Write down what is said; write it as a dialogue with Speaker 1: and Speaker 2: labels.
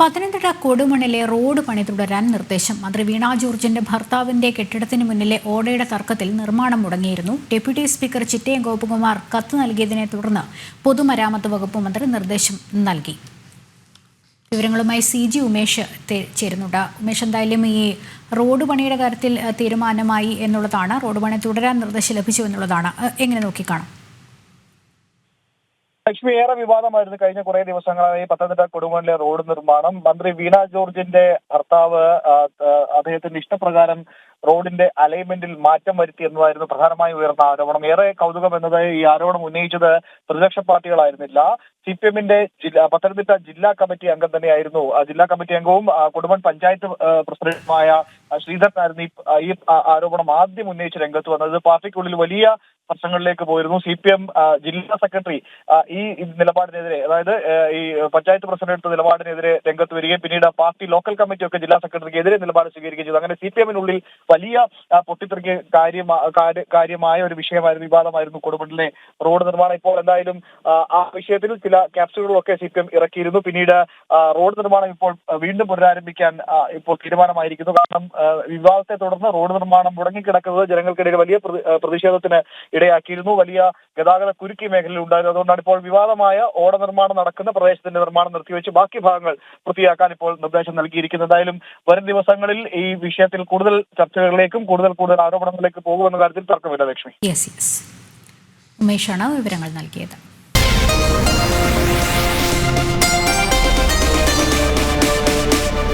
Speaker 1: Pathanamthitta കൊടുമണിലെ road പണി തുടരാൻ നിർദ്ദേശം. മന്ത്രി വീണ ജോർജിന്റെ ഭർത്താവിന്റെ കെട്ടിടത്തിന് മുന്നിലെ ഓടയുടെ തർക്കത്തിൽ നിർമ്മാണം മുടങ്ങിയിരുന്നു. ഡെപ്യൂട്ടി സ്പീക്കർ ചിറ്റയം ഗോപകുമാർ കത്ത് നൽകിയതിനെ തുടർന്ന് പൊതുമരാമത്ത് വകുപ്പ് മന്ത്രി നിർദ്ദേശം നൽകി. വിവരങ്ങളുമായി സി ജി ഉമേഷ് ചേരുന്നുണ്ട്. ഉമേഷ് എന്തായാലും ഈ റോഡ് പണിയുടെ കാര്യത്തിൽ തീരുമാനമായി എന്നുള്ളതാണ്. റോഡ് പണി തുടരാൻ നിർദ്ദേശം ലഭിച്ചു എന്നുള്ളതാണ്. എങ്ങനെ നോക്കിക്കാണും.
Speaker 2: ലക്ഷ്മി ഏറെ വിവാദമായിരുന്നു കഴിഞ്ഞ കുറെ ദിവസങ്ങളായി പത്തനംതിട്ട കൊടുങ്ങലിലെ റോഡ് നിർമ്മാണം. മന്ത്രി വീണ ജോർജിന്റെ ഭർത്താവ് അദ്ദേഹത്തിന്റെ ഇഷ്ടപ്രകാരം റോഡിന്റെ അലൈൻമെന്റിൽ മാറ്റം വരുത്തി എന്നതായിരുന്നു പ്രധാനമായും ഉയർന്ന ആരോപണം. ഏറെ കൗതുകം എന്നത് ഈ ആരോപണം ഉന്നയിച്ചത് പ്രതിപക്ഷ പാർട്ടികളായിരുന്നില്ല. സി പി എമ്മിന്റെ ജില്ലാ പത്തനംതിട്ട ജില്ലാ കമ്മിറ്റി അംഗം തന്നെയായിരുന്നു. ജില്ലാ കമ്മിറ്റി അംഗവും കൊടുമൺ പഞ്ചായത്ത് പ്രസിഡന്റുമായ ശ്രീധരനായിരുന്നു ഈ ആരോപണം ആദ്യം ഉന്നയിച്ച് രംഗത്ത് വന്നത്. പാർട്ടിക്കുള്ളിൽ വലിയ പ്രശ്നങ്ങളിലേക്ക് പോയിരുന്നു. സി പി എം ജില്ലാ സെക്രട്ടറി ഈ നിലപാടിനെതിരെ അതായത് ഈ പഞ്ചായത്ത് പ്രസിഡന്റ് എടുത്ത നിലപാടിനെതിരെ രംഗത്ത് വരികയും പിന്നീട് പാർട്ടി ലോക്കൽ കമ്മിറ്റി ഒക്കെ ജില്ലാ സെക്രട്ടറിക്ക് എതിരെ നിലപാട് സ്വീകരിക്കുകയും ചെയ്തു. അങ്ങനെ സി പി എമ്മിനുള്ളിൽ വലിയ പൊട്ടിത്തെറിക്ക് കാര്യ- കാര്യമായ ഒരു വിഷയമായിരുന്നു വിവാദമായിരുന്നു കൊടുമുടലിനെ റോഡ് നിർമ്മാണം ഇപ്പോൾ എന്തായാലും ആ, വിഷയത്തിൽ ചില ക്യാപ്സുകളൊക്കെ സി പി എം ഇറക്കിയിരുന്നു. പിന്നീട് റോഡ് നിർമ്മാണം ഇപ്പോൾ വീണ്ടും പുനരാരംഭിക്കാൻ ഇപ്പോൾ തീരുമാനമായിരിക്കുന്നു. കാരണം വിവാദത്തെ തുടർന്ന് റോഡ് നിർമ്മാണം മുടങ്ങിക്കിടക്കുന്നത് ജനങ്ങൾക്കിടയിൽ വലിയ പ്രതി- പ്രതിഷേധത്തിന് ഇടയാക്കിയിരുന്നു. വലിയ ഗതാഗത കുരുക്കി മേഖലയിൽ ഉണ്ടായിരുന്നു. അതുകൊണ്ടാണ് ഇപ്പോൾ വിവാദമായ ഓട നിർമ്മാണം നടക്കുന്ന പ്രദേശത്തിന്റെ നിർമ്മാണം നിർത്തിവെച്ച് ബാക്കി ഭാഗങ്ങൾ വൃത്തിയാക്കാൻ ഇപ്പോൾ നിർദ്ദേശം നൽകിയിരിക്കുന്നു എന്തായാലും വരും ദിവസങ്ങളിൽ ഈ വിഷയത്തിൽ കൂടുതൽ ചർച്ചകളിലേക്കും കൂടുതൽ കൂടുതൽ ആരോപണങ്ങളിലേക്ക് പോകുമെന്ന കാര്യത്തിൽ തർക്കമില്ല ലക്ഷ്മി.
Speaker 1: ഉമേഷാണ് വിവരങ്ങൾ നൽകിയത്.